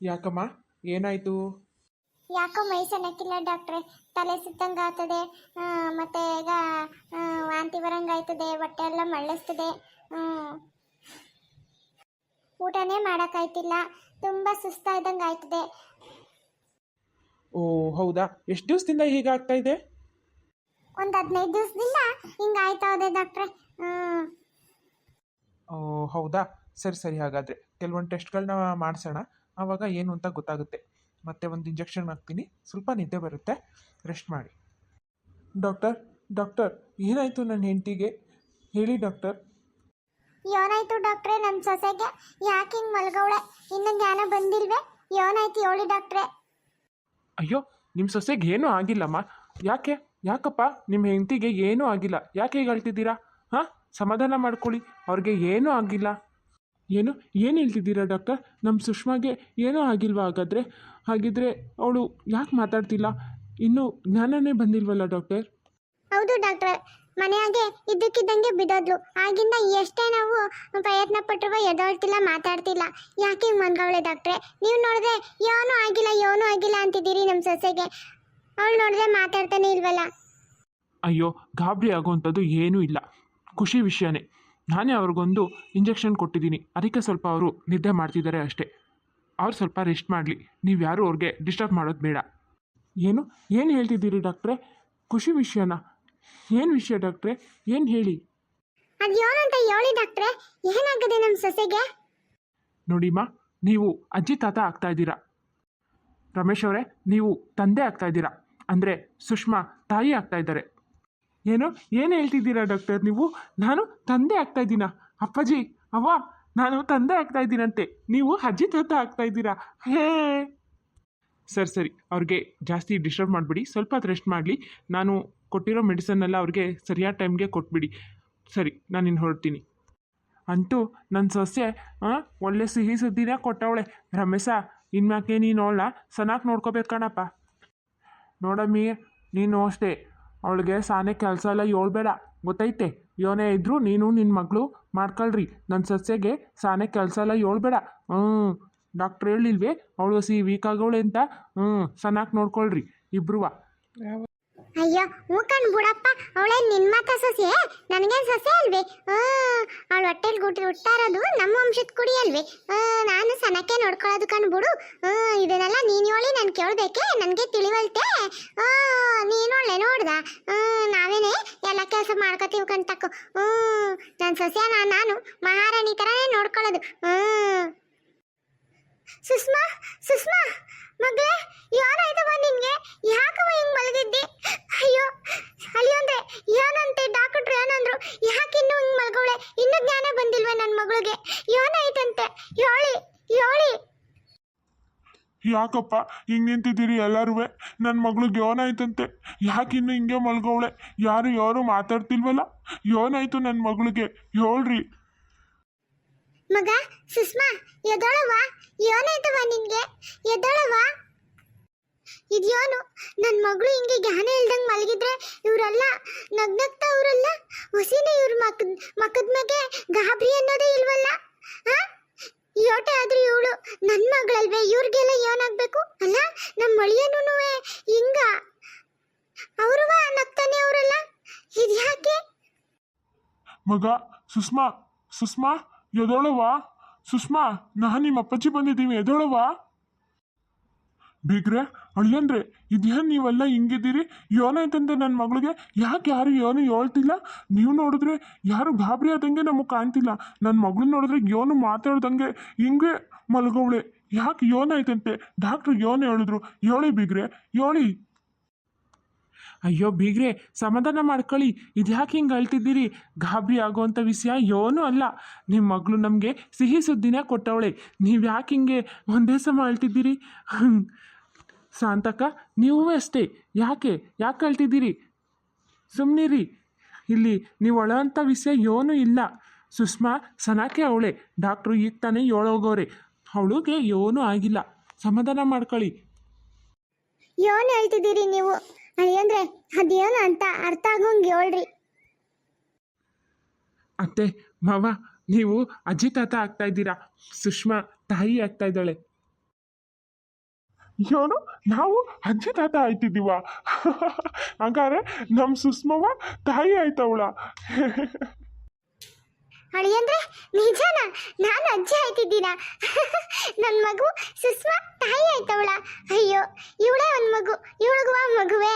ಯಾಕಮ್ಮ? ಏನಾಯಿತು? ಯಾಕೋ ಮೈ ಸಣ್ಣಕ್ಕಿಲ್ಲ ಡಾಕ್ಟ್ರೆ. ತಲೆ ಸುತ್ತಂಗೆ ಆಗ್ತದೆ. ಮತ್ತೆ ಈಗ ವಾಂತಿ ಬರಂಗೆ ಆಯ್ತದೆ. ಹೊಟ್ಟೆ ಎಲ್ಲ ಮಳ್ಳಿಸ್ತದೆ. ಊಟನೇ ಮಾಡೋಕ್ಕಾಯ್ತಿಲ್ಲ. ತುಂಬ ಸುಸ್ತಾಯ್ದಂಗೆ ಆಯ್ತದೆ. ಓ ಹೌದಾ? ಎಷ್ಟು ದಿವಸದಿಂದ ಹೀಗಾಗ್ತಾ ಇದೆ? ಒಂದು ಹದಿನೈದು ದಿವಸದಿಂದ ಹಿಂಗೆ ಆಯ್ತಾ ಇದೆ ಡಾಕ್ಟ್ರೆ. ಓ ಹೌದಾ? ಸರಿ ಸರಿ. ಹಾಗಾದ್ರೆ. ಕೆಲವೊಂದು ಟೆಸ್ಟ್ಗಳನ್ನ ಮಾಡಿಸೋಣ. ಆವಾಗ ಏನು ಅಂತ ಗೊತ್ತಾಗುತ್ತೆ. ಮತ್ತೆ ಒಂದು ಇಂಜೆಕ್ಷನ್ ಹಾಕ್ತೀನಿ. ಸ್ವಲ್ಪ ನಿದ್ದೆ ಬರುತ್ತೆ. ರೆಸ್ಟ್ ಮಾಡಿ. ಡಾಕ್ಟರ್ ಡಾಕ್ಟರ್ ಏನಾಯಿತು ನನ್ನ ಹೆಂಡತಿಗೆ? ಹೇಳಿ ಡಾಕ್ಟರ್ ಏನಾಯ್ತು ಡಾಕ್ಟ್ರೆ ನನ್ನ ಸೊಸೆಗೆ? ಯಾಕೆ ಹಿಂಗೆ ಮಲ್ಗವಳೆ? ಇನ್ನು ಜ್ಞಾನ ಬಂದಿಲ್ವೇ? ಏನಾಯ್ತು ಹೇಳಿ ಡಾಕ್ಟ್ರೆ ಅಯ್ಯೋ ನಿಮ್ಮ ಸೊಸೆಗೆ ಏನೂ ಆಗಿಲ್ಲಮ್ಮ ಯಾಕೆ? ಯಾಕಪ್ಪ? ನಿಮ್ಮ ಹೆಂಡತಿಗೆ ಏನೂ ಆಗಿಲ್ಲ. ಯಾಕೆ ಹೀಗೆ ಹೇಳ್ತಿದ್ದೀರಾ ಹಾಂ? ಸಮಾಧಾನ ಮಾಡ್ಕೊಳ್ಳಿ. ಅವ್ರಿಗೆ ಏನೂ ಆಗಿಲ್ಲ. ಏನು ಏನು ಹೇಳ್ತಿದ್ದೀರಾ ಡಾಕ್ಟರ್? ನಮ್ಮ ಸುಷ್ಮಾಗೆ ಏನೂ ಆಗಿಲ್ವಾ ಹಾಗಾದರೆ? ಹಾಗಿದ್ರೆ ಅವಳು ಯಾಕೆ ಮಾತಾಡ್ತಿಲ್ಲ? ಇನ್ನೂ ಜ್ಞಾನನೇ ಬಂದಿಲ್ವಲ್ಲ ಡಾಕ್ಟರ್? ಹೌದು ಡಾಕ್ಟರ್ ಮನೆಯಾಗೆ ಇದ್ದಕ್ಕಿದ್ದಂಗೆ ಬಿಡೋದ್ಲು ಆಗಿಂದ ಎಷ್ಟೇ ನಾವು ಪ್ರಯತ್ನ ಪಟ್ಟರು ಎದೊಳ್ತಿಲ್ಲ ಮಾತಾಡ್ತಿಲ್ಲ. ಯಾಕೆ ಮನ್ಗವಳೆ ಡಾಕ್ಟ್ರೆ? ನೀವು ನೋಡಿದ್ರೆ ಏನೂ ಆಗಿಲ್ಲ ಏನೂ ಆಗಿಲ್ಲ ಅಂತಿದ್ದೀರಿ ನಮ್ಮ ಸೊಸೆಗೆ. ಅವಳು ನೋಡಿದ್ರೆ ಮಾತಾಡ್ತಾನೆ ಇಲ್ವಲ್ಲ? ಅಯ್ಯೋ ಗಾಬರಿ ಆಗುವಂಥದ್ದು ಏನೂ ಇಲ್ಲ. ಖುಷಿ ವಿಷಯನೇ. ನಾನೇ ಅವ್ರಿಗೊಂದು ಇಂಜೆಕ್ಷನ್ ಕೊಟ್ಟಿದ್ದೀನಿ. ಅದಕ್ಕೆ ಸ್ವಲ್ಪ ಅವರು ನಿದ್ದೆ ಮಾಡ್ತಿದ್ದಾರೆ ಅಷ್ಟೇ. ಅವ್ರು ಸ್ವಲ್ಪ ರೆಸ್ಟ್ ಮಾಡಲಿ. ನೀವು ಯಾರೂ ಅವ್ರಿಗೆ ಡಿಸ್ಟರ್ಬ್ ಮಾಡೋದು ಬೇಡ. ಏನು? ಏನು ಹೇಳ್ತಿದ್ದೀರಿ ಡಾಕ್ಟ್ರೆ? ಖುಷಿ ವಿಷಯನ? ಏನು ವಿಷಯ ಡಾಕ್ಟ್ರೆ? ಏನು ಹೇಳಿ? ಅದು ಏನು ಅಂತ ಹೇಳಿ ಡಾಕ್ಟ್ರೆ? ಏನಾಗಿದೆ ನಮ್ಮ ಸೊಸೆಗೆ? ನೋಡಿಮ್ಮ ನೀವು ಅಜ್ಜಿ ತಾತ ಆಗ್ತಾ ಇದ್ದೀರಾ. ರಮೇಶ್ ಅವರೇ ನೀವು ತಂದೆ ಆಗ್ತಾ ಇದ್ದೀರಾ. ಅಂದರೆ ಸುಷ್ಮಾ ತಾಯಿ ಆಗ್ತಾ ಇದ್ದಾರೆ. ಏನು ಏನು ಹೇಳ್ತಿದ್ದೀರಾ ಡಾಕ್ಟರ್ ನೀವು? ನಾನು ತಂದೆ ಆಗ್ತಾ ಇದ್ದೀನ? ಅಪ್ಪಾಜಿ, ಅವ್ವ, ನಾನು ತಂದೆ ಆಗ್ತಾ ಇದ್ದೀನಂತೆ. ನೀವು ಅಜ್ಜಿ ತಾತ ಆಗ್ತಾ ಇದ್ದೀರಾ? ಹೇ. ಸರಿ ಸರಿ, ಅವ್ರಿಗೆ ಜಾಸ್ತಿ ಡಿಸ್ಟರ್ಬ್ ಮಾಡಿಬಿಡಿ. ಸ್ವಲ್ಪ ರೆಸ್ಟ್ ಮಾಡಲಿ. ನಾನು ಕೊಟ್ಟಿರೋ ಮೆಡಿಸನ್ನೆಲ್ಲ ಅವ್ರಿಗೆ ಸರಿಯಾದ ಟೈಮ್ಗೆ ಕೊಟ್ಬಿಡಿ. ಸರಿ, ನಾನು ಇನ್ನು ಹೊರಡ್ತೀನಿ. ಅಂತೂ ನನ್ನ ಸೊಸೆ ಒಳ್ಳೆ ಸಿಹಿ ಸುದ್ದಿನ ಕೊಟ್ಟವಳೆ. ರಮೇಶ, ಇನ್ಮ್ಯಾಕೆ ನೀನು ಅವಳ ಚೆನ್ನಾಗಿ ನೋಡ್ಕೋಬೇಕು ಕಣಪ್ಪ. ನೋಡಮ್ಮಿ, ನೀನು ಅಷ್ಟೇ. ಅವಳಿಗೆ ಸಾನೆ ಕೆಲಸ ಎಲ್ಲ ಹೇಳ್ಬೇಡ ಗೊತ್ತೈತೆ? ಯೋನೇ ಇದ್ದರೂ ನೀನು ನಿನ್ನ ಮಗಳು ಮಾಡ್ಕೊಳ್ರಿ. ನನ್ನ ಸಸ್ಯಗೆ ಸಾನೆ ಕೆಲಸ ಎಲ್ಲ ಹೇಳ್ಬೇಡ ಹ್ಞೂ ಡಾಕ್ಟ್ರ್ ಹೇಳಿಲ್ವೇ? ಅವಳು ಸಿ ವೀಕ್ ಆಗವಳೆ ಅಂತ? ಹ್ಞೂ ಚೆನ್ನಾಗಿ ನೋಡ್ಕೊಳ್ರಿ. ಇಬ್ರುವ. ಅಯ್ಯೋ ಮೂಕಣ್ ಬುಡಪ್ಪ, ಅವಳೇ ನಿನ್ ಮಾತ ಸೊಸೆ ನನಗೇನ್ ಸೊಸೆ ಅಲ್ವೇ? ಅವಳ ಹೊಟ್ಟೆಲ್ ಗುಟ್ಟಿ ಹುಟ್ತಾ ಇರೋದು ನಮ್ಮ ವಂಶದ ಕುಡಿ ಅಲ್ವೇ? ನಾನು ಸನಕ್ಕೆ ನೋಡ್ಕೊಳ್ಳೋದು ಕಣ್ಬಿಡು. ಇದನ್ನೆಲ್ಲ ನೀನ್ ಹೇಳಿ ನಾನು ಕೇಳ್ಬೇಕೆ? ನನಗೆ ತಿಳಿವಲ್ತೆ? ನೀನ್ ಒಳ್ಳೆ ನೋಡ್ದ? ನಾವೇನೆ ಎಲ್ಲ ಕೆಲಸ ಮಾಡ್ಕೋತೀವಿ ಕಣ್ತಕ್ಕು ಹ್ಮ್ ನನ್ನ ಸೊಸೆ ನಾನು ಮಹಾರಾಣಿ ಥರನೇ ನೋಡ್ಕೊಳ್ಳೋದು. ಹ್ಮ್. ಸುಷ್ಮಾ ಸುಷ್ಮಾ ಮಗಳೇ ಏನಾಯ್ತವ ನಿನ್ಗೆ ಯಾಕವ ಹಿಂಗ್ ಮಲಗಿದ್ದಿ? ಅಯ್ಯೋ ಅಳಿಯಂದ್ರೆ ಏನಂತೆ ಡಾಕ್ಟ್ರು ಏನಂದ್ರು? ಇನ್ನು ಹಿಂಗ್ ಮಲ್ಗವಳೆ ಇನ್ನೂ ಜ್ಞಾನ ಬಂದಿಲ್ವೇ ನನ್ನ ಮಗಳಿಗೆ ಏನಾಯ್ತಂತೆ? ಯೋಳಿ ಯೋಳಿ ಯಾಕಪ್ಪ ಹಿಂಗೆ ನಿಂತಿದ್ದೀರಿ ಎಲ್ಲರೂ ನನ್ನ ಮಗಳಿಗೆ ಏನಾಯ್ತಂತೆ? ಯಾಕಿನ್ನು ಹಿಂಗೆ ಮಲ್ಗವಳೆ ಯಾರು ಯಾರು ಮಾತಾಡ್ತಿಲ್ವಲ್ಲ? ಏನಾಯ್ತು ನನ್ನ ಮಗಳಿಗೆ? ಹೇಳ್ರಿ. ಮಗ ಸುಷ್ಮಾ ಎದೊಳವ ಏನಾಯ್ತವ ನಿನ್ಗೆ ಎದೊಳವ ಇದ್ಯೋನು? ನನ್ನ ಮಗಳು ಹಿಂಗೆ ಜ್ಞಾನ ಇಲ್ದಂಗೆ ಮಲಗಿದ್ರೆ ಇವರೆಲ್ಲ, ನಗ್ನಗ್ತಾ ಅವರೆಲ್ಲ ಹುಸಿನೇ ಇವ್ರ ಮಕ್, ಮಕ್ಕದ ಮಗೆ ಗಾಬರಿ ಅನ್ನೋದೇ ಇಲ್ವಲ್ಲ? ಹಾ ಯೋಟೆ ಆದ್ರೂ ಇವಳು ನನ್ನ ಮಗಳಲ್ವೇ, ಇವ್ರಿಗೆಲ್ಲ ಏನಾಗ್ಬೇಕು? ಅಲ್ಲ ನಮ್ಮ ಮಳಿಯನೂ ಹಿಂಗ? ಅವ್ರವ ನಗ್ತಾನೆ ಅವರೆಲ್ಲ? ಇದ್ಯಾಕೆ? ಮಗ, ಸುಷ್ಮಾ ಸುಷ್ಮಾ ಎದೊಳವ ಸುಷ್ಮಾ, ನಾನು ನಿಮ್ಮ ಅಪ್ಪಾಜಿ ಬಂದಿದ್ದೀವಿ ಎದೊಳವ ಬೀಗ್ರೆ ಅಳಿಯಂದ್ರೆ ಇದೇನು ನೀವೆಲ್ಲ ಹಿಂಗಿದ್ದೀರಿ? ಏನಾಯ್ತಂತೆ ನನ್ನ ಮಗಳಿಗೆ ಯಾಕೆ ಯಾರು ಯೋನು ಹೇಳ್ತಿಲ್ಲ? ನೀವು ನೋಡಿದ್ರೆ ಯಾರು ಗಾಬರಿ ಆದಂಗೆ ನಮಗೆ ಕಾಣ್ತಿಲ್ಲ. ನನ್ನ ಮಗಳು ನೋಡಿದ್ರೆ ಯೋನು ಮಾತಾಡ್ದಂಗೆ ಹಿಂಗೆ ಮಲಗವಳೆ. ಯಾಕೆ ಏನಾಯ್ತಂತೆ ಡಾಕ್ಟ್ರು ಯೋನ ಹೇಳಿದ್ರು. ಹೇಳಿ ಬೀಗ್ರೆ ಹೇಳಿ ಅಯ್ಯೋ ಬೀಗ್ರೆ, ಸಮಾಧಾನ ಮಾಡ್ಕೊಳ್ಳಿ. ಇದು ಯಾಕೆ ಹಿಂಗೆ ಅಳ್ತಿದ್ದೀರಿ? ಗಾಬರಿ ಆಗೋವಂಥ ವಿಷಯ ಏನೂ ಅಲ್ಲ. ನಿಮ್ಮ ಮಗಳು ನಮಗೆ ಸಿಹಿ ಸುದ್ದಿನ ಕೊಟ್ಟವಳೆ. ನೀವು ಯಾಕೆ ಹಿಂಗೆ ಒಂದೇ ಸಮ ಅಳ್ತಿದ್ದೀರಿ. ಶಾಂತಕ್ಕ ನೀವು ಅಷ್ಟೇ. ಯಾಕೆ? ಯಾಕೆ ಕಳ್ತಿದ್ದೀರಿ ಸುಮ್ಮನಿರಿ ಇಲ್ಲಿ ನೀವು ಅಳೋಂಥ ವಿಷಯ ಏನೂ ಇಲ್ಲ. ಸುಷ್ಮಾ ಸನಾಕೆ ಅವಳೆ. ಡಾಕ್ಟ್ರು ಈಗ ತಾನೇ ಏಳೋಗೋರೆ. ಅವಳಿಗೆ ಏನೂ ಆಗಿಲ್ಲ. ಸಮಾಧಾನ ಮಾಡ್ಕೊಳ್ಳಿ. ಏನು ಹೇಳ್ತಿದ್ದೀರಿ ನೀವು? ಅಂದ್ರೆ ಅದೇನು ಅಂತ ಅರ್ಥ ಆಗೋಂಗೆ ಹೇಳ್ರಿ. ಅತ್ತೆ ಮಾವ ನೀವು ಅಜ್ಜಿ ತಾತ ಆಗ್ತಾ ಇದ್ದೀರಾ? ಸುಷ್ಮಾ ತಾಯಿ ಆಗ್ತಾ ಇದ್ದಾಳೆ. ಏನು ನಾವು ಅಜ್ಜಿ ತಾತ ಆಯ್ತಿದ್ದೀವ. ಹಂಗಾರೆ ನಮ್ಮ ಸುಸ್ಮವ ತಾಯಿ ಆಯ್ತವಳ. ಅಳಿಯಂದ್ರೆ ನಿಜನಾ? ನಾನು ಅಜ್ಜಿ ಆಯ್ತಿದ್ದೀನ. ನನ್ನ ಮಗು ಸುಷ್ಮಾ ತಾಯಿ ಆಯ್ತವಳ. ಅಯ್ಯೋ, ಇವಳೇ ಒಂದು ಮಗು. ಇವಳಿಗೂ ಆ ಮಗುವೆ.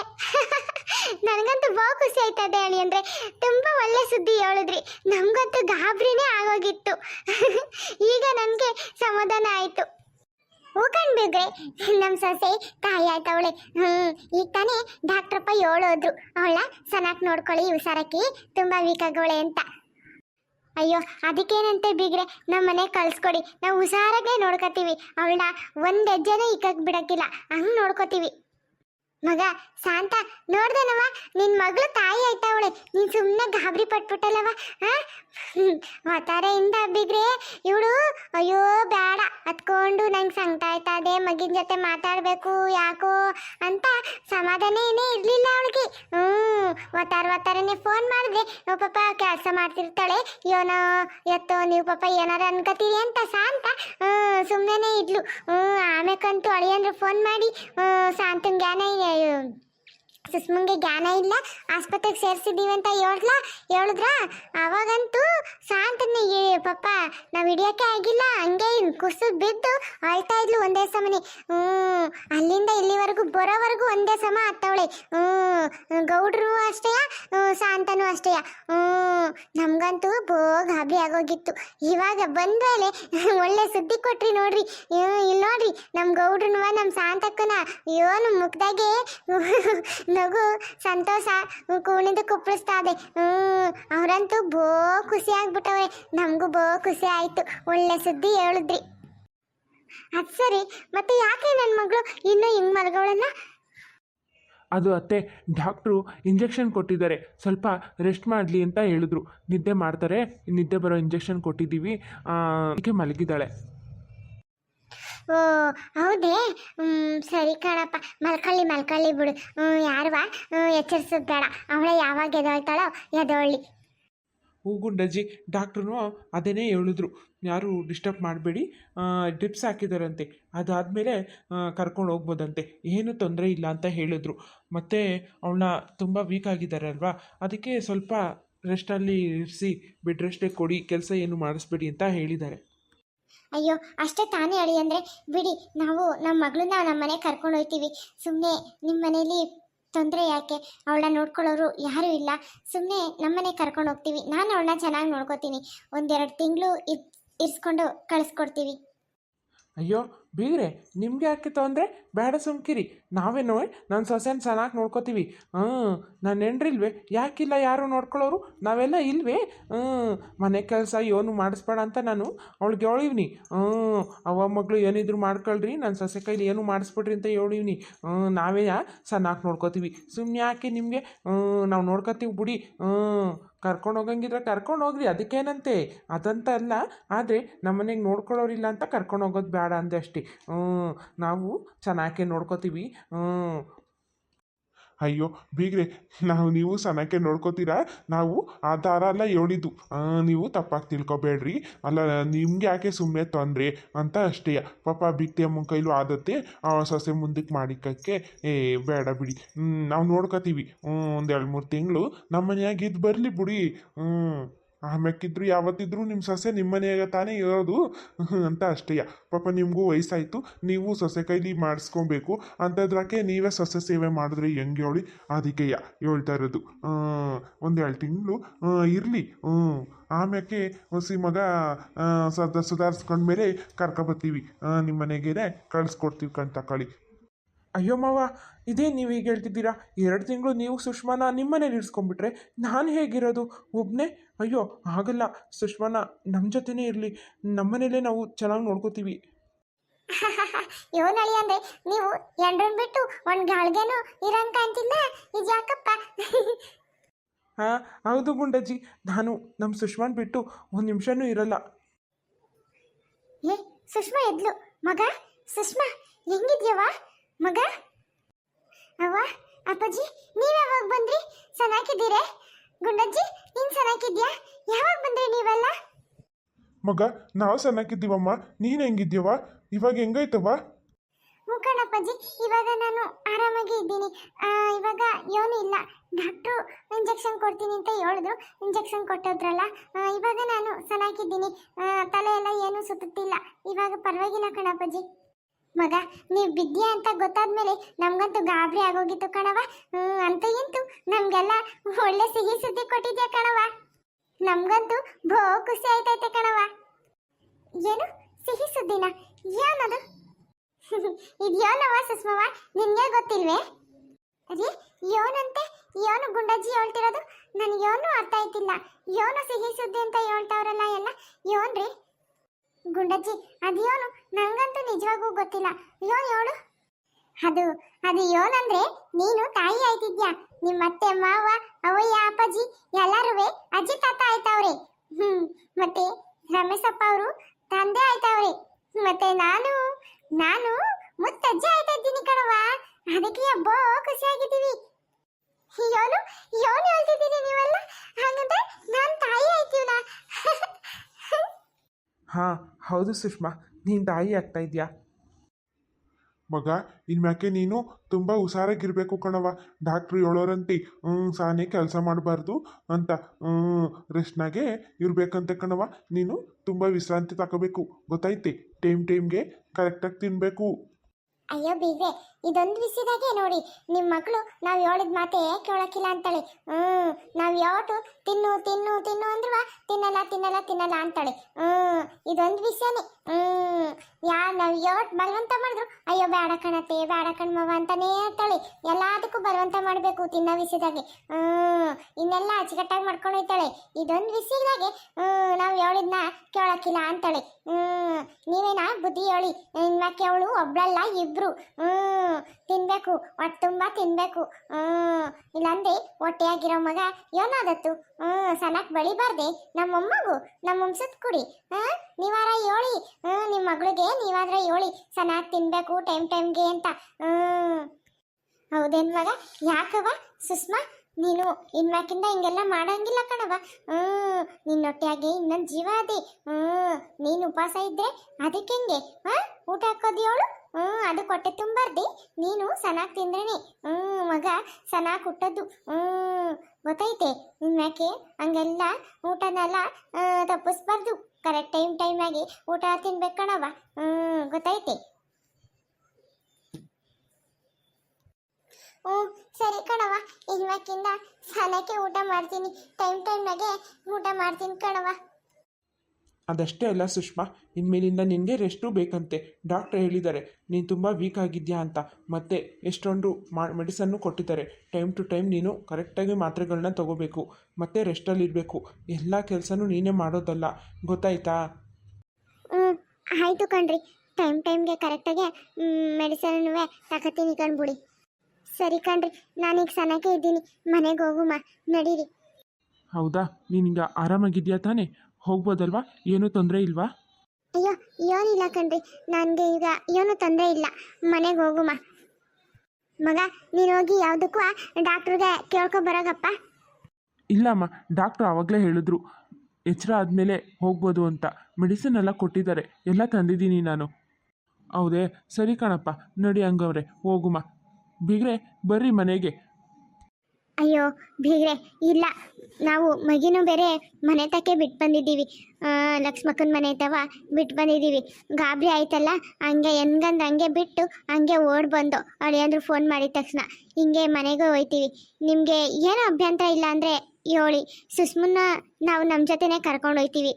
ನನಗಂತೂ ಬಹು ಖುಷಿ ಆಯ್ತದೆ ಅಳಿಯಂದ್ರೆ ತುಂಬ ಒಳ್ಳೆ ಸುದ್ದಿ ಹೇಳಿದ್ರಿ. ನಮಗಂತೂ ಗಾಬರಿನೇ ಆಗೋಗಿತ್ತು. ಈಗ ನನಗೆ ಸಮಾಧಾನ ಆಯಿತು. ಹೋಗಣ್ಬಿಗ್ರೆ ನಮ್ಮ ಸೊಸೆ ತಾಯಿ ಆಯ್ತವಳೆ ಹ್ಮ್, ಈಗ ತಾನೇ ಡಾಕ್ಟ್ರಪ್ಪ ಹೇಳೋದ್ರು. ಅವಳ ಸನಾಕ್ ನೋಡ್ಕೊಳ್ಳಿ ಹುಷಾರಕ್ಕಿ ತುಂಬಾ ವೀಕ್ ಆಗವಳೆ ಅಂತ. ಅಯ್ಯೋ, ಅದಕ್ಕೇನಂತೆ ಬಿಗ್ರೆ? ನಮ್ಮ ಮನೆ ಕಳ್ಸ್ಕೊಡಿ. ನಾವು ಹುಷಾರಾಗೆ ನೋಡ್ಕೋತೀವಿ. ಅವಳ ಒಂದ್ ಹೆಜ್ಜೆನೇ ಇಕ್ಕಕ್ ಬಿಡಕ್ಕಿಲ್ಲ. ಹಂಗ್ ನೋಡ್ಕೋತೀವಿ. ಮಗ, ಶಾಂತ ನೋಡ್ದನವ ನಿನ್ ಮಗಳು ತಾಯಿ ಆಯ್ತಾವಳೆ. ನೀನ್ ಸುಮ್ಮನೆ ಗಾಬರಿ ಪಟ್ಬಿಟ್ಟಲ್ಲವ ಹಾ ಮಾತಾರೆಯಿಂದ ಬಿಗ್ರೆ ಇವಳು, ಅಯ್ಯೋ ಬೇಡ ಹತ್ಕೊಂಡು ನಂಗೆ ಸಂಕಟ ಅದೇ ಮಗಿನ ಜೊತೆ ಮಾತಾಡಬೇಕು, ಯಾಕೋ ಅಂತ ಸಮಾಧಾನ ಏನೇ ಇರ್ಲಿಲ್ಲ ಅವಳಿಗೆ. ಹ್ಮ್ ಒತ್ತಾರ ಒತ್ತಾರನೇ ಫೋನ್ ಮಾಡಿದ್ರೆ, ಓ ಪಾಪ ಕೆಲಸ ಮಾಡ್ತಿರ್ತಾಳೆ ಏನೋ ಎತ್ತೋ, ನೀವು ಪಾಪ ಏನಾರ ಅನ್ಕೋತೀರಿ ಅಂತ ಶಾಂತ ಸುಮ್ಮನೆ ಇದ್ಲು. ಹ್ಮ್, ಆಮೇಕಂತೂ ಅಳಿಯಂದ್ರೆ ಫೋನ್ ಮಾಡಿ ಶಾಂತನ್ ಜ್ಞಾನ ಸುಷ್ಮಂಗೆ ಜ್ಞಾನ ಇಲ್ಲ ಆಸ್ಪತ್ರೆಗೆ ಸೇರಿಸಿದ್ದೀವಿ ಅಂತ ಹೇಳ್ಲಾ ಹೇಳಿದ್ರ ಅವಾಗಂತೂ ಶಾಂತನ ಪಾಪ ನಾವು ಹಿಡಿಯಕ್ಕೆ ಆಗಿಲ್ಲ. ಹಂಗೆ ಕುಸಿದು ಬಿದ್ದು ಅಳ್ತಾ ಇದ್ಲು ಒಂದೇ ಸಮನೆ. ಹ್ಮ್ ಅಲ್ಲಿಂದ ಇಲ್ಲಿವರೆಗೂ, ಬರೋವರೆಗೂ ಒಂದೇ ಸಮ ಅತ್ತವಳೆ ಹ್ಮ್ ಗೌಡ್ರು ಅಷ್ಟೇಯ? ಶಾಂತನೂ ಅಷ್ಟೇಯ? ಹ್ಮ್ ನಮ್ಗಂತೂ ಬೋ ಹಬಿ ಆಗೋಗಿತ್ತು. ಇವಾಗ ಬಂದ್ಮೇಲೆ ಒಳ್ಳೆ ಸುದ್ದಿ ಕೊಟ್ರಿ ನೋಡ್ರಿ. ಇಲ್ಲಿ ನೋಡ್ರಿ ನಮ್ಮ ಗೌಡ್ರನ್ವ ನಮ್ಮ ಶಾಂತಕ್ಕನ? ಏನು ಮುಗ್ದಾಗೆ ನಗು ಸಂತೋಷ ಕುಣಿದು ಕುಪ್ಪಳಿಸ್ತಾ ಇದೆ. ಹ್ಮ್ ಅವರಂತೂ ಬೋ ಖುಷಿ ಆಗ್ಬಿಟ್ಟವ್ರೆ. ನಮಗೂ ಬೋ ಖುಷಿ ಆಯ್ತು. ಒಳ್ಳೆ ಸುದ್ದಿ ಹೇಳಿದ್ರಿ. ಅದ್ ಸರಿ. ಮತ್ತೆ ಯಾಕೆ ನನ್ನ ಮಗಳು ಇನ್ನು ಹಿಂಗ್ ಮಲ್ಗೋಳಲ್ಲ ಅದು ಅತ್ತೆ ಡಾಕ್ಟ್ರು ಇಂಜೆಕ್ಷನ್ ಕೊಟ್ಟಿದ್ದಾರೆ. ಸ್ವಲ್ಪ ರೆಸ್ಟ್ ಮಾಡಲಿ ಅಂತ ಹೇಳಿದ್ರು. ನಿದ್ದೆ ಮಾಡ್ತಾರೆ. ನಿದ್ದೆ ಬರೋ ಇಂಜೆಕ್ಷನ್ ಕೊಟ್ಟಿದ್ದೀವಿ. ಅದಕ್ಕೆ ಮಲಗಿದ್ದಾಳೆ. ಓ ಹೌದೇ? ಹ್ಮ್ ಸರಿ ಕಣಪ್ಪ. ಮಲ್ಕೊಳ್ಳಿ ಮಲ್ಕೊಳ್ಳಿ ಬಿಡು. ಹ್ಞೂ ಯಾರುವ? ಎಚ್ಚರಿಸೋದು ಬೇಡ. ಅವಳೆ ಯಾವಾಗ ಎದೊಳ್ತಾಳೋ ಎದೊಳ್ಳಿ ಹೂಗುಂಡಜ್ಜಿ ಡಾಕ್ಟ್ರು ಅದೇನೇ ಹೇಳಿದ್ರು. ಯಾರು ಡಿಸ್ಟರ್ಬ್ ಮಾಡಬೇಡಿ. ಡ್ರಿಪ್ಸ್ ಹಾಕಿದಾರಂತೆ. ಅದಾದಮೇಲೆ ಕರ್ಕೊಂಡು ಹೋಗ್ಬೋದಂತೆ. ಏನು ತೊಂದರೆ ಇಲ್ಲ ಅಂತ ಹೇಳಿದ್ರು. ಮತ್ತು ಅವಳನ್ನ ತುಂಬ ವೀಕ್ ಆಗಿದ್ದಾರೆ ಅಲ್ವಾ ಅದಕ್ಕೆ ಸ್ವಲ್ಪ ರೆಸ್ಟಲ್ಲಿ ಇರಿಸಿ ಬೆಡ್ ರೆಸ್ಟೇ ಕೊಡಿ, ಕೆಲಸ ಏನು ಮಾಡಿಸ್ಬೇಡಿ ಅಂತ ಹೇಳಿದ್ದಾರೆ. ಅಯ್ಯೋ, ಅಷ್ಟೇ ತಾನೇ ಅಳಿ ಅಂದರೆ ಬಿಡಿ, ನಾವು ನಮ್ಮ ಮಗಳನ್ನ ನಮ್ಮ ಮನೆಗೆ ಕರ್ಕೊಂಡು ಹೋಗ್ತೀವಿ ಸುಮ್ಮನೆ ನಿಮ್ಮ ಮನೇಲಿ ತೊಂದರೆ ಯಾಕೆ? ಅವಳನ್ನ ನೋಡ್ಕೊಳ್ಳೋರು ಯಾರೂ ಇಲ್ಲ. ಸುಮ್ಮನೆ ನಮ್ಮನೆ ಕರ್ಕೊಂಡು ಹೋಗ್ತೀವಿ. ನಾನು ಅವಳನ್ನ ಚೆನ್ನಾಗಿ ನೋಡ್ಕೋತೀನಿ. ಒಂದೆರಡು ತಿಂಗಳು ಇರ್, ಇರಿಸ್ಕೊಂಡು ಕಳಿಸ್ಕೊಡ್ತೀವಿ. ಅಯ್ಯೋ, ಬೀಗ್ರೆ, ನಿಮ್ಗೆ ಯಾಕೆ ತೊಂದರೆ? ಬೇಡ ಸುಮ್ಕಿರಿ. ನಾವೇನೋ ನನ್ನ ಸೊಸೆನ ಚೆನ್ನಾಗಿ ನೋಡ್ಕೋತೀವಿ. ಹಾಂ ನಾನು ಹೆಂಡ್ರಿಲ್ವೇ? ಯಾಕಿಲ್ಲ ಯಾರು ನೋಡ್ಕೊಳ್ಳೋರು ನಾವೆಲ್ಲ ಇಲ್ವೇ? ಮನೆ ಕೆಲಸ ಏನು ಮಾಡಿಸ್ಬೇಡ ಅಂತ ನಾನು ಅವಳಿಗೆ ಹೇಳಿವ್ನಿ. ಹ್ಞೂ ಅವ ಮಗಳು ಏನಿದ್ರು ಮಾಡ್ಕೊಳ್ರಿ ನನ್ನ ಸೊಸೆ ಕೈಲಿ ಏನು ಮಾಡಿಸ್ಬಿಡ್ರಿ ಅಂತ ಹೇಳಿವ್ನಿ. ನಾವೇ ಚೆನ್ನಾಗಿ ನೋಡ್ಕೋತೀವಿ. ಸುಮ್ಮನೆ ಯಾಕೆ ನಿಮಗೆ? ನಾವು ನೋಡ್ಕೋತೀವಿ ಬಿಡಿ. ಹ್ಞೂ ಕರ್ಕೊಂಡು ಹೋಗಂಗಿದ್ರೆ ಕರ್ಕೊಂಡು ಹೋಗ್ರಿ, ಅದಕ್ಕೇನಂತೆ? ಅದಂತ ಅಲ್ಲ, ಆದರೆ ನಮ್ಮನೆಗೆ ನೋಡ್ಕೊಳ್ಳೋರಿಲ್ಲ ಅಂತ ಕರ್ಕೊಂಡು ಹೋಗೋದು ಬೇಡ ಅಂದೆ ಅಷ್ಟೇ. ನಾವು ಚೆನ್ನಾಗೆ ನೋಡ್ಕೋತೀವಿ. ಹ್ಞೂ ಅಯ್ಯೋ, ಬೀಗ್ರೆ, ನಾವು ನೀವು ಸನಕ್ಕೆ ನೋಡ್ಕೋತೀರಾ? ನಾವು ಆ ಥರ ಎಲ್ಲ ಹೇಳಿದ್ದು ನೀವು ತಪ್ಪಾಗಿ ತಿಳ್ಕೊಬೇಡ್ರಿ. ಅಲ್ಲ, ನಿಮ್ಗೆ ಯಾಕೆ ಸುಮ್ಮನೆ ತೊಂದರೆ? ಅಂತ ಅಷ್ಟೇ. ಪಾಪ ಬಿಕ್ತಿ ಅಮ್ಮನ ಕೈಲೂ ಆದತ್ತೆ ಆ ಸೊಸೆ ಮುಂದಕ್ಕೆ ಮಾಡಿಕಕ್ಕೆ. ಏ, ಬೇಡ ಬಿಡಿ. ನಾವು ನೋಡ್ಕೋತೀವಿ. ಒಂದು ಎರಡು ಮೂರು ತಿಂಗಳು ನಮ್ಮ ಮನೆಯಾಗಿದ್ದು ಬರಲಿ ಬಿಡಿ. ಹ್ಞೂ ಆಮ್ಯಾಕಿದ್ರು ಯಾವತ್ತಿದ್ರು ನಿಮ್ಮ ಸೊಸೆ ನಿಮ್ಮ ಮನೆಯಾಗ ತಾನೇ ಇರೋದು ಅಂತ ಅಷ್ಟೇಯ ಪಾಪ ನಿಮಗೂ ವಯಸ್ಸಾಯಿತು, ನೀವು ಸೊಸೆ ಕೈಲಿ ಮಾಡಿಸ್ಕೊಬೇಕು. ಅಂಥದ್ರಾಕೆ ನೀವೇ ಸೊಸೆ ಸೇವೆ ಮಾಡಿದ್ರೆ ಹೆಂಗೆ ಹೇಳಿ? ಅದಕ್ಕೆಯ ಹೇಳ್ತಾ ಇರೋದು. ಒಂದೆರಡು ತಿಂಗಳು ಇರಲಿ. ಹ್ಞೂ ಆಮ್ಯಾಕೆ ಹೊಸಿ ಮಗ ಸದ ಸುಧಾರಿಸ್ಕೊಂಡ್ಮೇಲೆ ಕರ್ಕೊಬತ್ತೀವಿ. ನಿಮ್ಮ ಮನೆಗೇನೆ ಕಳಿಸ್ಕೊಡ್ತೀವಿ ಕಣ್ ತಕೊಳ್ಳಿ ಅಯ್ಯೋ ಮಾವ ಇದೇ ನೀವು ಈಗ ಹೇಳ್ತಿದ್ದೀರಾ? ಎರಡು ತಿಂಗಳು ನೀವು ಸುಷ್ಮಾನ ನಿಮ್ಮನೇಲಿ ಇರಿಸ್ಕೊಂಡ್ಬಿಟ್ರೆ ನಾನು ಹೇಗಿರೋದು? ಒಬ್ಬನೇ ಅಯ್ಯೋ ಆಗಲ್ಲ. ಸುಷ್ಮಾನ ನಮ್ಮ ಜೊತೆನೇ ಇರಲಿ. ನಮ್ಮನೇಲೇ ನಾವು ಚೆನ್ನಾಗಿ ನೋಡ್ಕೋತೀವಿ. ಯೋನಳಿ ಅಂದ್ರೆ ನೀವು ಎಂಡ್ರನ್ ಬಿಟ್ಟು ಒಂದು ಗಾಳ್ಗೆನು ಇರಂಗ್ ಕಾಣ್ತಿಲ್ಲ ಇದು ಯಾಕಪ್ಪ? ಹಾಂ ಹೌದು ಗುಂಡಜ್ಜಿ. ನಾನು ನಮ್ಮ ಸುಷ್ಮಾನ್ ಬಿಟ್ಟು ಒಂದು ನಿಮಿಷನೂ ಇರಲ್ಲ. ಏ ಸುಷ್ಮಾ ಎದ್ಲು. ಮಗ ಸುಷ್ಮಾ ಹೆಂಗಿದ್ಯವ ಮಗ? ಅವ್ವ ಅಪ್ಪಾಜಿ ನೀವ್ ಯಾವಾಗ ಬಂದ್ರಿ? ಚೆನ್ನಾಗಿದ್ದೀರೆ? ಗುಂಡಜ್ಜಿ ನೀನ್ ಚೆನ್ನಾಗಿದ್ಯಾ ಯಾವಾಗ ಬಂದ್ರಿ ನೀವೆಲ್ಲ? ಮಗ ನಾವು ಚೆನ್ನಾಗಿದ್ದೀವಮ್ಮ. ನೀನು ಹೆಂಗಿದ್ಯವ ಇವಾಗ ಹೆಂಗೈತವ ಕಣಪ್ಪಾಜಿ ಇವಾಗ ನಾನು ಆರಾಮಾಗಿ ಇದ್ದೀನಿ. ಆ, ಇವಾಗ ಏನು ಇಲ್ಲ. ಡಾಕ್ಟ್ರು ಇಂಜೆಕ್ಷನ್ ಕೊಡ್ತೀನಿ ಅಂತ ಹೇಳಿದ್ರು. ಇಂಜೆಕ್ಷನ್ ಕೊಟ್ಟೋದ್ರಲ್ಲ ಆ, ಇವಾಗ ನಾನು ಚೆನ್ನಾಗಿದ್ದೀನಿ. ಆ, ತಲೆ ಎಲ್ಲ ಏನೂ ಸುತ್ತುತ್ತಿಲ್ಲ. ಇವಾಗ ಪರವಾಗಿಲ್ಲ ಕಣಪ್ಪಾಜಿ. ಮಗ, ನೀವು ಬಿದ್ಯಾ ಅಂತ ಗೊತ್ತಾದ್ಮೇಲೆ ನಮ್ಗಂತೂ ಗಾಬರಿ ಆಗೋಗಿತ್ತು ಕಣವ ಅಂತ ಇಂತು ನಮ್ಗೆಲ್ಲ ಒಳ್ಳೆ ಸಿಹಿ ಸುದ್ದಿ ಕೊಟ್ಟಿದ್ಯಾ ಕಣವ ನಮ್ಗಂತೂ ಭೋ ಖುಷಿ ಆಯ್ತೈತೆ ಕಣವ ಏನು? ಸಿಹಿ ಸುದ್ದಿನ? ಏನದು ಇದ್ಯೋನವ ಸುಷ್ಮವ ನಿನ್ಗೆ ಗೊತ್ತಿಲ್ವೇ? ಅದೇ, ಯೋನಂತೆ, ಯೋನು ಗುಂಡಜ್ಜಿ ಹೇಳ್ತಿರೋದು? ನನಗೆ ಯೋನು ಅರ್ಥ ಆಯ್ತಿಲ್ಲ. ಯೋನು ಸಿಹಿ ಸುದ್ದಿ ಅಂತ ಹೇಳ್ತಾವ್ರಲ್ಲ ಎಲ್ಲ. ಯೋನ್ರಿ ಗುಂಡಜ್ಜಿ ಅದೇನು ನಂಗಂತೂ ನಿಜವಾಗೂ ಗೊತ್ತಿಲ್ಲ. ಯೋನ್ ಹೇಳು ಅದು ಅದು ಯೋನಂದ್ರೆ ನೀನು ತಾಯಿ ಆಯ್ತಿದ್ಯಾ? ನಿಮ್ಮ ಅತ್ತೆ ಮಾವ ಅವಯ್ಯ ಅಪ್ಪಾಜಿ ಎಲ್ಲರೂ ಅಜ್ಜಿ, ತಾತ ಆಯ್ತವ್ರೆ. ಹ್ಮ್, ಮತ್ತೆ ರಮೇಶಪ್ಪ ಅವರು ತಂದೆ ಆಯ್ತವ್ರೆ. ಮತ್ತೆ ನಾನು ನಾನು ಮುತ್ತಜ್ಜಿ ಆಯ್ತಾ ಇದ್ದೀನಿ ಕಣವ ಅದಕ್ಕೆ ಅಬ್ಬೋ ಖುಷಿಯಾಗಿದ್ದೀವಿ ಯೋನು ಯೋನು ಹೇಳ್ತಿದ್ದೀನಿ ನೀವೆಲ್ಲ? ಹಾಗಂದ್ರೆ ನಾನು ತಾಯಿ ಆಯ್ತೀವನ? ಹಾಂ ಹೌದು ಸುಷ್ಮಾ ನೀನು ತಾಯಿ ಆಗ್ತಾ ಇದೆಯಾ? ಮಗ ಇನ್ಮ್ಯಾಕೆ ನೀನು ತುಂಬ ಹುಷಾರಾಗಿರಬೇಕು ಕಣವ ಡಾಕ್ಟ್ರು ಹೇಳೋರಂತೆ ಹ್ಞೂ ಸಾನೆ ಕೆಲಸ ಮಾಡಬಾರ್ದು ಅಂತ ಹ್ಞೂ ರೆಸ್ಟ್ನಾಗೆ ಇರಬೇಕಂತೆ ಕಣವ ನೀನು ತುಂಬ ವಿಶ್ರಾಂತಿ ತಗೋಬೇಕು ಗೊತ್ತೈತೆ ಟೈಮ್ ಟೈಮ್ಗೆ ಕರೆಕ್ಟಾಗಿ ತಿನ್ನಬೇಕು ಅಯ್ಯೋ ಬೀಗ್ರೆ ಇದೊಂದು ವಿಷಯದಾಗೆ ನೋಡಿ. ನಿಮ್ಮ ಮಗಳು ನಾವು ಹೇಳಿದ ಮಾತೆ ಕೇಳಕ್ಕಿಲ್ಲ ಅಂತಾಳೆ. ಹ್ಞೂ ನಾವು ಯಾವತ್ತು ತಿನ್ನು ತಿನ್ನು ತಿನ್ನು ಅಂದ್ರುವ ತಿನ್ನಲ್ಲ ತಿನ್ನಲ್ಲ ತಿನ್ನಲ್ಲ ಅಂತಾಳೆ. ಹ್ಞೂ ಇದೊಂದು ವಿಷಯನೇ. ಹ್ಞೂ ಯಾ ನಾವು ಯಾವತ್ತು ಬಲವಂತ ಮಾಡಿದ್ರು ಅಯ್ಯೋ ಬೇಡ ಕಣತ್ತೆ, ಬೇಡ ಕಣ್ಮವ ಅಂತಾನೇ ಹೇಳ್ತಾಳೆ ಎಲ್ಲದಕ್ಕೂ ಬಲವಂತ ಮಾಡಬೇಕು ತಿನ್ನೋ ವಿಷಯದಾಗೆ. ಹ್ಮ್, ಇನ್ನೆಲ್ಲ ಅಚ್ಚುಕಟ್ಟಾಗಿ ಮಾಡ್ಕೊಂಡು ಹೋಯ್ತಾಳೆ. ಇದೊಂದು ವಿಷಯದಾಗೆ ಹ್ಞೂ ನಾವು ಹೇಳಿದ್ನ ಕೇಳೋಕ್ಕಿಲ್ಲ ಅಂತಾಳೆ. ಹ್ಞೂ ನೀವೇನಾ ಬುದ್ಧಿ ಹೇಳಿ. ನಿಮ್ಮ ಅವಳು ಒಬ್ಳಲ್ಲ ಇಬ್ರು. ಹ್ಮ್ ತಿನ್ಬೇಕು, ಹೊಟ್ಟೆ ತುಂಬ ತಿನ್ಬೇಕು. ಹ್ಮ್, ಇಲ್ಲಾಂದ್ರೆ ಹೊಟ್ಟೆಯಾಗಿರೋ ಮಗ ಏನಾದತ್ತು? ಹ್ಮ್, ಸನಕ್ ಬೆಳಿಬಾರ್ದೆ ನಮ್ಮಮ್ಮಗೂ ನಮ್ಮ ವಂಶದ ಕುಡಿ. ಹಾ, ನೀವಾರ ಹೇಳಿ ಹ್ಮ್ ನಿಮ್ಮ ಮಗಳಿಗೆ ನೀವಾದ್ರೆ ಹೇಳಿ ಸನಾಗ್ ತಿನ್ಬೇಕು, ಟೈಮ್ ಟೈಮ್ಗೆ ಅಂತ. ಹ್ಮ್. ಹೌದೇನ್ ಮಗ? ಯಾಕವ ಸುಷ್ಮಾ, ನೀನು ಇನ್ಮ್ಯಾಕಿಂದ ಹಿಂಗೆಲ್ಲ ಮಾಡಂಗಿಲ್ಲ ಕಣವ ಹ್ಮ್, ನಿನ್ನ ಹೊಟ್ಟೆಯಾಗೆ ಇನ್ನೊಂದು ಜೀವ ಅದೇ. ಹ್ಮ್, ನೀನು ಉಪವಾಸ ಇದ್ರೆ ಅದಕ್ಕೆ ಹೆಂಗೆ? ಹಾ, ಊಟ ಹಾಕೋದು ಹೇಳು ಹ್ಮ್ ಅದು ಕೊಟ್ಟೆ ತುಂಬಾರ್ದೆ. ನೀನು ಸನಾಗ್ ತಿಂದ್ರೇನೆ. ಹ್ಞೂ, ಮಗ ಸನಾಗ್ ಹುಟ್ಟದ್ದು. ಹ್ಞೂ, ಗೊತ್ತೈತೆ. ಯಾಕೆ? ಹಂಗೆಲ್ಲ ಊಟನೆಲ್ಲ ತಪ್ಪಿಸ್ಬಾರ್ದು. ಕರೆಕ್ಟ್ ಟೈಮ್ ಟೈಮಾಗಿ ಊಟ ತಿನ್ಬೇಕು ಕಣವ ಹ್ಞೂ, ಗೊತ್ತೈತೆ. ಹ್ಞೂ, ಸರಿ ಕಣವ ಇನ್ಮ್ಯಾಕಿಂದ ಸನಕ್ಕೆ ಊಟ ಮಾಡ್ತೀನಿ. ಟೈಮ್ ಟೈಮ್ನಾಗೆ ಊಟ ಮಾಡ್ತೀನಿ ಕಣವ ಅದಷ್ಟೇ ಅಲ್ಲ ಸುಷ್ಮಾ ಇನ್ಮೇಲಿಂದ ನಿನಗೆ ರೆಸ್ಟು ಬೇಕಂತೆ. ಡಾಕ್ಟ್ರ್ ಹೇಳಿದ್ದಾರೆ ನೀನು ತುಂಬ ವೀಕ್ ಆಗಿದ್ಯಾ ಅಂತ. ಮತ್ತೆ ಎಷ್ಟೊಂದು ಮಾ ಮೆಡಿಸನ್ನು ಕೊಟ್ಟಿದ್ದಾರೆ. ಟೈಮ್ ಟು ಟೈಮ್ ನೀನು ಕರೆಕ್ಟಾಗಿ ಮಾತ್ರೆಗಳನ್ನ ತಗೋಬೇಕು. ಮತ್ತೆ ರೆಸ್ಟಲ್ಲಿರಬೇಕು ಎಲ್ಲ ಕೆಲಸನೂ ನೀನೇ ಮಾಡೋದಲ್ಲ. ಗೊತ್ತಾಯ್ತಾ? ಆಯಿತು ಕಣ್ರಿ. ಟೈಮ್ ಟೈಮ್ಗೆ ಕರೆಕ್ಟಾಗಿ ಮೆಡಿಸನ್ನುವೆ ತಗೋತೀನಿ ಕಣ್ಬಿಡಿ. ಸರಿ ಕಣ್ರಿ ನಾನೀಗ ಸನಕ್ಕೆ ಇದ್ದೀನಿ. ಮನೆಗೆ ಹೋಗುಮ? ನಡೀರಿ. ಹೌದಾ? ನೀನೀಗ ಆರಾಮಾಗಿದ್ಯಾ ತಾನೇ? ಹೋಗ್ಬೋದಲ್ವಾ? ಏನೂ ತೊಂದರೆ ಇಲ್ವಾ? ಅಯ್ಯೋ ಏನಿಲ್ಲ ಕಣ್ರಿ. ನನಗೆ ಈಗ ಏನು ತೊಂದರೆ ಇಲ್ಲ. ಮನೆಗೆ ಹೋಗುಮ. ಮಗ ನೀನು ಹೋಗಿ ಯಾವುದಕ್ಕೂ ಡಾಕ್ಟ್ರಿಗೆ ಕೇಳ್ಕೊ ಬರೋಗಪ್ಪ. ಇಲ್ಲಮ್ಮ ಡಾಕ್ಟ್ರು ಆವಾಗಲೇ ಹೇಳಿದ್ರು. ಎಚ್ಚರ ಆದಮೇಲೆ ಹೋಗ್ಬೋದು ಅಂತ. ಮೆಡಿಸಿನ್ ಎಲ್ಲ ಕೊಟ್ಟಿದ್ದಾರೆ. ಎಲ್ಲ ತಂದಿದ್ದೀನಿ ನಾನು. ಹೌದೇ? ಸರಿ ಕಣಪ್ಪ. ನಡಿ ಹಂಗವ್ರೆ ಹೋಗುಮ. ಬಿಗ್ರೆ ಬರ್ರಿ ಮನೆಗೆ. ಅಯ್ಯೋ ಬೀಗ್ರೆ ಇಲ್ಲ. ನಾವು ಮಗಿನೂ ಬೇರೆ ಮನೆ ತಕ್ಕೆ ಬಿಟ್ಟು ಬಂದಿದ್ದೀವಿ. ಲಕ್ಷ್ಮಕ್ಕನ ಮನೆ ತವ ಬಿಟ್ಟು ಬಂದಿದ್ದೀವಿ. ಗಾಬರಿ ಆಯ್ತಲ್ಲ ಹಂಗೆ ಹೆಂಗಂದು ಹಂಗೆ ಬಿಟ್ಟು ಹಂಗೆ ಓಡ್ ಬಂದು ಅಳಿಯಂದ್ರು ಫೋನ್ ಮಾಡಿದ ತಕ್ಷಣ ಹಿಂಗೆ ಮನೆಗೆ ಹೋಯ್ತೀವಿ. ನಿಮಗೆ ಏನೂ ಅಭ್ಯಂತರ ಇಲ್ಲ ಅಂದರೆ ಹೇಳಿ. ಸುಷ್ಮನ್ನ ನಾವು ನಮ್ಮ ಜೊತೆನೇ ಕರ್ಕೊಂಡು ಹೋಯ್ತೀವಿ.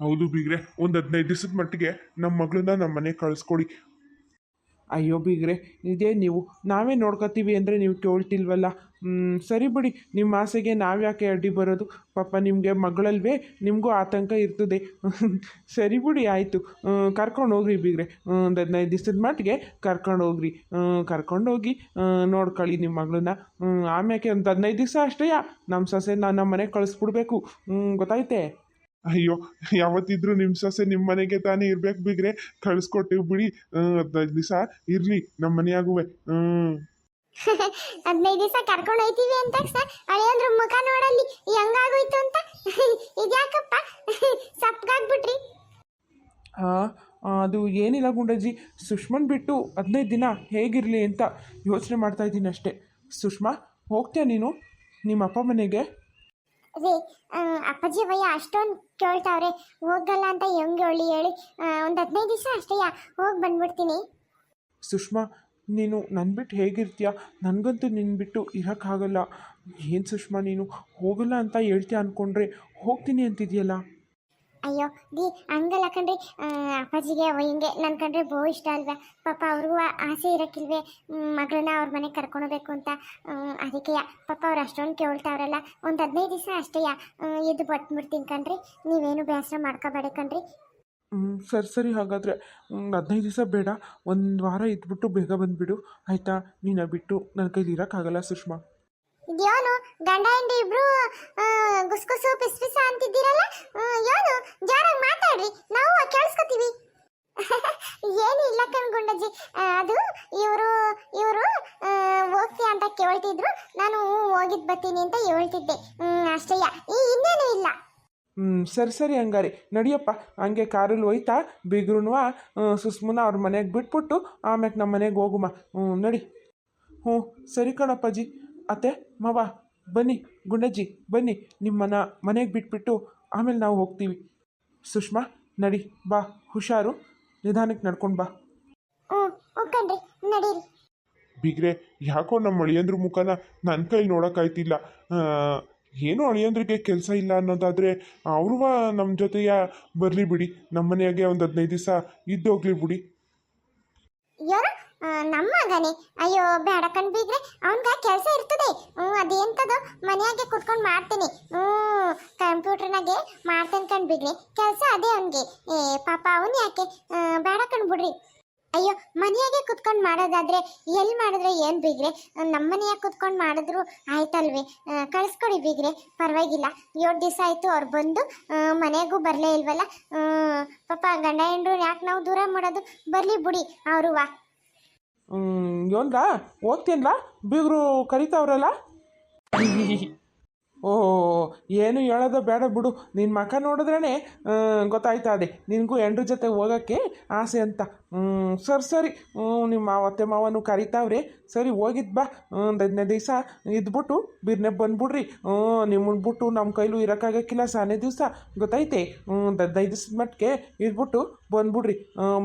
ಹೌದು ಬೀಗ್ರೆ ಒಂದು ಹದಿನೈದು ದಿವಸದ ಮಟ್ಟಿಗೆ ನಮ್ಮ ಮಗಳನ್ನ ನಮ್ಮ ಮನೆಗೆ ಕಳಿಸ್ಕೊಡಿ. ಅಯ್ಯೋ ಬೀಗ್ರೆ ಇದೇ ನೀವು. ನಾವೇ ನೋಡ್ಕೊತೀವಿ ಅಂದರೆ ನೀವು ಕೇಳ್ತಿಲ್ವಲ್ಲ? ಸರಿ ಬಿಡಿ. ನಿಮ್ಮ ಆಸೆಗೆ ನಾವ್ಯಾಕೆ ಅಡ್ಡಿ ಬರೋದು? ಪಾಪ ನಿಮಗೆ ಮಗಳಲ್ವೇ? ನಿಮಗೂ ಆತಂಕ ಇರ್ತದೆ. ಸರಿ ಬಿಡಿ, ಆಯಿತು. ಕರ್ಕೊಂಡು ಹೋಗ್ರಿ ಬೀಗ್ರೆ. ಒಂದು ಹದಿನೈದು ದಿವಸದ ಮಟ್ಟಿಗೆ ಕರ್ಕೊಂಡು ಹೋಗ್ರಿ. ಕರ್ಕೊಂಡು ಹೋಗಿ ನೋಡ್ಕೊಳ್ಳಿ ನಿಮ್ಮ ಮಗಳನ್ನ. ಆಮ್ಯಾಕೆ ಒಂದು ಹದಿನೈದು ದಿವಸ ಅಷ್ಟೇ ನಮ್ಮ ಸೊಸೆ ನಾನು ನಮ್ಮ ಮನೆಗೆ ಕಳಿಸ್ಬಿಡ್ಬೇಕು. ಗೊತ್ತಾಯ್ತೆ? ಅಯ್ಯೋ, ಯಾವತ್ತಿದ್ರು ನಿಮ್ಮ ಸೊಸೆ ನಿಮ್ಮ ಮನೆಗೆ ತಾನೇ ಇರ್ಬೇಕು ಬಿಗ್ರೆ. ಕಳಿಸ್ಕೊಟ್ಟಿವಿ ಬಿಡಿ. ಹದಿನೈದು ದಿವಸ ಇರ್ಲಿ ನಮ್ಮ ಮನೆಯಾಗುವೆ. ಹ್ಮ್. ಹದಿನೈದು ದಿವಸ ಕರ್ಕೊಂಡು ಹೋಯ್ತೀವಿ ಅಂತ ಅಳಿಯಂದ್ರು ಮುಖ ನೋಡಲ್ಲಿ ಹೆಂಗಾಗೋಯ್ತು ಅಂತ. ಇದ್ಯಾಕಪ್ಪ? ಸಪ್ಗಾಗ್ಬಿಟ್ರಿ ಅದು ಏನಿಲ್ಲ ಗುಂಡಜ್ಜಿ. ಸುಷ್ಮನ್ ಬಿಟ್ಟು ಹದಿನೈದು ದಿನ ಹೇಗಿರಲಿ ಅಂತ ಯೋಚನೆ ಮಾಡ್ತಾ ಇದ್ದೀನಿ ಅಷ್ಟೇ. ಸುಷ್ಮಾ ಹೋಗ್ತೀಯ ನೀನು? ನಿಮ್ಮ ಅಪ್ಪ ಮನೆಗೆ? ರೀ ಅಪ್ಪಾಜಿ ಭಯ ಅಷ್ಟೊಂದು ಕೇಳ್ತಾವ್ರೆ. ಹೋಗಲ್ಲ ಅಂತ ಹೆಂಗೆ ಹೇಳಿ ಹೇಳಿ. ಒಂದು ಹದಿನೈದು ದಿವಸ ಅಷ್ಟೇಯ ಹೋಗಿ ಬಂದ್ಬಿಡ್ತೀನಿ. ಸುಷ್ಮಾ ನೀನು ನನ್ನ ಬಿಟ್ಟು ಹೇಗಿರ್ತೀಯ? ನನಗಂತೂ ನಿನ್ನ ಬಿಟ್ಟು ಇರೋಕ್ಕಾಗಲ್ಲ. ಏನು ಸುಷ್ಮಾ, ನೀನು ಹೋಗಲ್ಲ ಅಂತ ಹೇಳ್ತೀಯ ಅಂದ್ಕೊಂಡ್ರೆ ಹೋಗ್ತೀನಿ ಅಂತಿದೆಯಲ್ಲ? ಅಯ್ಯೋ, ದಿ, ಹಂಗಲ್ಲ ಕಣ್ರಿ. ಅಪ್ಪಾಜಿಗೆ ಹಿಂಗೆ ನನ್ನ ಕಂಡ್ರೆ ಬೋ ಇಷ್ಟ ಅಲ್ವಾ? ಪಾಪ ಅವ್ರಿಗೂ ಆಸೆ ಇರೋಕ್ಕಿಲ್ವೇ? ಮಗಳನ್ನ ಅವ್ರ ಮನೆಗೆ ಕರ್ಕೊಂಡೋಗ್ಬೇಕು ಅಂತ. ಅದಕ್ಕೆ ಪಾಪ ಅವ್ರು ಅಷ್ಟೊಂದು ಕೇಳ್ತಾವ್ರಲ್ಲ. ಒಂದು ಹದಿನೈದು ದಿವಸ ಅಷ್ಟೇಯ? ಇದು ಬಟ್ಬಿಡ್ತೀನಿ ಕಣ್ರಿ. ನೀವೇನು ಬೇಸರ ಮಾಡ್ಕೋಬೇಡ ಕಣ್ರಿ. ಸರಿ ಸರಿ, ಹಾಗಾದರೆ ಹದಿನೈದು ದಿವಸ ಬೇಡ, ಒಂದು ವಾರ ಇದ್ಬಿಟ್ಟು ಬೇಗ ಬಂದುಬಿಡು. ಆಯಿತಾ? ನೀನು ಬಿಟ್ಟು ನನ್ನ ಕೈಲಿ ಇರೋಕ್ಕಾಗಲ್ಲ ಸುಷ್ಮಾ. ಇದ್ಯಾನು? ಗಂಡ ಹೆಂಡಿ ಇಬ್ರು ಗುಸ್ಗುಸು, ಪಿಸ್, ಪಿಸ ಅಂತಿದ್ದೀರಲ್ಲ? ಯೋನು ಜೋರಾಗಿ ಮಾತಾಡ್ರಿ. ನಾವು ಕೇಳಿಸ್ಕೊತೀವಿ. ಏನು ಇಲ್ಲ ಕಣ್ಗುಂಡಜ್ಜಿ ಅದು ಇವರು ಇವರು ಓಕೆ ಅಂತ ಕೇಳ್ತಿದ್ರು. ನಾನು ಹೋಗಿದ್ ಬರ್ತೀನಿ ಅಂತ ಹೇಳ್ತಿದ್ದೆ. ಅಷ್ಟೇಯ ಇನ್ನೇನು ಇಲ್ಲ. ಹ್ಞೂ ಸರಿ ಸರಿ ಹಂಗಾರೆ. ನಡಿಯಪ್ಪ. ಹಂಗೆ ಕಾರಲ್ಲಿ ಹೋಯ್ತಾ ಬಿಗ್ರುನ್ವ ಸುಸ್ಮನ ಅವ್ರ ಮನೆಗೆ ಬಿಟ್ಬಿಟ್ಟು ಆಮ್ಯಾಕೆ ನಮ್ಮ ಮನೆಗೆ ಹೋಗುಮ್ಮ ಹ್ಞೂ ನಡಿ. ಹ್ಞೂ ಸರಿ ಕಣಪ್ಪಾಜಿ. ಅತ್ತೆ ಮಾವ ಬನ್ನಿ ಗುಂಡಜ್ಜಿ ಬನ್ನಿ. ನಿಮ್ಮನ್ನ ಮನೆಗೆ ಬಿಟ್ಬಿಟ್ಟು ಆಮೇಲೆ ನಾವು ಹೋಗ್ತೀವಿ. ಸುಷ್ಮಾ ನಡಿ ಬಾ. ಹುಷಾರು. ನಿಧಾನಕ್ಕೆ ನಡ್ಕೊಂಡು ಬಾ. ಬಿಗ್ರೆ ಯಾಕೋ ನಮ್ಮ ಅಳಿಯಂದ್ರ ಮುಖನ ನನ್ನ ಕೈಲಿ ನೋಡೋಕ್ಕಾಯ್ತಿಲ್ಲ ಏನೋ ಅಳಿಯಂದ್ರಿಗೆ ಕೆಲಸ ಇಲ್ಲ ಅನ್ನೋದಾದರೆ ಅವರು ನಮ್ಮ ಜೊತೆಯ ಬರಲಿ ಬಿಡಿ. ನಮ್ಮ ಮನೆಯಾಗೆ ಒಂದು ಹದಿನೈದು ದಿವಸ ಇದ್ದೋಗ್ಲಿ ಬಿಡಿ. ಯಾರು? ನಮ್ಮ ಮಗನೇ. ಅಯ್ಯೋ, ಬೇಡ ಕಣ್ ಬೀಗ್ರೆ. ಅವನ್ಗ ಕೆಲಸ ಇರ್ತದೆ. ಹ್ಞೂ, ಅದೆಂತದು ಮನೆಯಾಗೆ ಕುತ್ಕೊಂಡು ಮಾಡ್ತೀನಿ. ಹ್ಞೂ, ಕಂಪ್ಯೂಟರ್ನಾಗೆ ಮಾಡ್ತೇನೆ ಕಣ್ ಕೆಲಸ ಅದೇ ಅವನಿಗೆ. ಏ, ಪಾಪ, ಅವನು ಯಾಕೆ? ಬೇಡ ಕಣ್ ಬಿಡ್ರಿ. ಅಯ್ಯೋ, ಮನೆಯಾಗೆ ಕುತ್ಕೊಂಡು ಮಾಡೋದಾದ್ರೆ ಎಲ್ಲಿ ಮಾಡಿದ್ರೆ ಏನು ಬೀಗ್ರೆ? ನಮ್ಮ ಮನೆಯಾಗೆ ಕುತ್ಕೊಂಡು ಮಾಡಿದ್ರು ಆಯ್ತಲ್ವೇ? ಕಳಿಸ್ಕೊಡಿ ಬೀಗ್ರೆ, ಪರವಾಗಿಲ್ಲ. ಏಳು ದಿವಸ ಆಯಿತು, ಅವ್ರು ಬಂದು ಮನೆಗೂ ಬರಲೇ ಇಲ್ವಲ್ಲ? ಪಾಪ ಗಂಡ ಹೆಂಡ್ರು ಯಾಕೆ ನಾವು ದೂರ ಮಾಡೋದು? ಬರಲಿ ಬಿಡಿ, ಅವರು ವಾ. ಯೋನ್ಗ ಹೋಗ್ತೀನಲ್ಲ ಬೀಗರು ಕರಿತಾವ್ರಲ್ಲ? ಓ, ಏನು ಹೇಳೋದು ಬೇಡ ಬಿಡು. ನಿನ್ನ ಮಖ ನೋಡಿದ್ರೇ ಗೊತ್ತಾಯ್ತಾ ಅದೇ ನಿನಗೂ ಎಂಡ್ರ ಜೊತೆ ಹೋಗೋಕ್ಕೆ ಆಸೆ ಅಂತ. ಸರಿ ಸರಿ. ನಿಮ್ಮ ಅತ್ತೆ ಮಾವನು ಕರಿತಾವ್ರೆ. ಸರಿ ಹೋಗಿದ್ದು ಬಾ. ಒಂದು ಹದಿನೈದು ದಿವಸ ಇದ್ಬಿಟ್ಟು ಬಿರ್ನೆ ಬಂದ್ಬಿಡ್ರಿ. ನಿಮ್ಮನ್ನ ಬಿಟ್ಟು ನಮ್ಮ ಕೈಲೂ ಇರೋಕ್ಕಾಗಕ್ಕಿಲ್ಲ. ಸಾನೇ ದಿವಸ, ಗೊತ್ತೈತೆ? ಒಂದು ಹದಿನೈದು ದಿವ್ಸದ ಮಟ್ಟಿಗೆ ಇದ್ಬಿಟ್ಟು ಬಂದ್ಬಿಡ್ರಿ.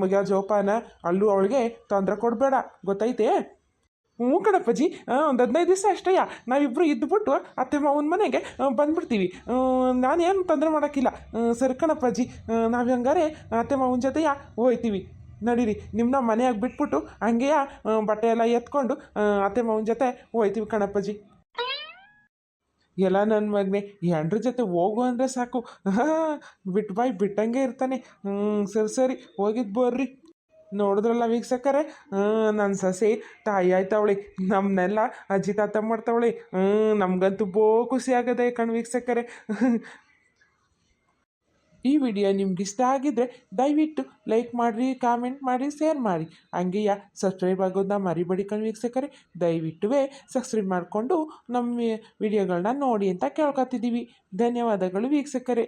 ಮಗ ಜೋಪಾನ, ಅಲ್ಲೂ ಅವಳಿಗೆ ತೊಂದರೆ ಕೊಡಬೇಡ. ಗೊತ್ತೈತೆ? ಹ್ಞೂ ಕಣಪ್ಪಾಜಿ. ಒಂದು ಹದಿನೈದು ದಿವಸ ಅಷ್ಟೇಯ ನಾವಿಬ್ಬರು ಇದ್ದುಬಿಟ್ಟು ಅತ್ತೆ ಮಾವನ ಮನೆಗೆ ಬಂದ್ಬಿಡ್ತೀವಿ. ನಾನೇನು ತೊಂದರೆ ಮಾಡೋಕ್ಕಿಲ್ಲ. ಸರಿ ಕಣಪ್ಪಾಜಿ ನಾವು ಹಂಗಾರೆ ಅತ್ತೆ ಮಾವನ ಜೊತೆಯ ಹೋಯ್ತೀವಿ. ನಡೀರಿ ನಿಮ್ಮನ್ನ ಮನೆಯಾಗ ಬಿಟ್ಬಿಟ್ಟು ಹಂಗೆಯ ಬಟ್ಟೆ ಎಲ್ಲ ಎತ್ಕೊಂಡು ಅತ್ತೆ ಮಾವನ ಜೊತೆ ಹೋಯ್ತೀವಿ ಕಣಪ್ಪಾಜಿ. ಎಲ್ಲ ನನ್ನ ಮಗನೇ ಎಂಡ್ರ ಜೊತೆ ಹೋಗು ಅಂದರೆ ಸಾಕು. ಬಿಟ್ಟು ಬಾಯ್ ಬಿಟ್ಟಂಗೆ ಇರ್ತಾನೆ. ಹ್ಞೂ ಸರಿ ಸರಿ ಹೋಗಿದ್ದು ಬರ್ರಿ. ನೋಡಿದ್ರಲ್ಲ ವೀಕ್ಷಕರೇ? ನನ್ನ ಸಸಿ, ತಾಯಿ ಆಯ್ತವಳಿ ನಮ್ಮನ್ನೆಲ್ಲ ಅಜ್ಜಿ ತಾತ ಮಾಡ್ತಾವಳೆ. ಹ್ಞೂ ನಮಗಂತೂ ಬೋ ಖುಷಿ ಆಗದೆ ಕಣ್ ವೀಕ್ಷಕರೇ. ಈ ವಿಡಿಯೋ ನಿಮ್ಗೆ ಇಷ್ಟ ಆಗಿದ್ರೆ ದಯವಿಟ್ಟು ಲೈಕ್ ಮಾಡಿರಿ, ಕಾಮೆಂಟ್ ಮಾಡಿ ಶೇರ್ ಮಾಡಿ ಹಂಗೆಯ ಸಬ್ಸ್ಕ್ರೈಬ್ ಆಗೋದನ್ನ ಮರಿಬೇಡಿ ಕಣ್ ವೀಕ್ಷಕರೇ. ದಯವಿಟ್ಟುವೇ ಸಬ್ಸ್ಕ್ರೈಬ್ ಮಾಡಿಕೊಂಡು ನಮ್ಮ ವಿಡಿಯೋಗಳನ್ನ ನೋಡಿ ಅಂತ ಕೇಳ್ಕೊತಿದ್ದೀವಿ. ಧನ್ಯವಾದಗಳು ವೀಕ್ಷಕರೇ.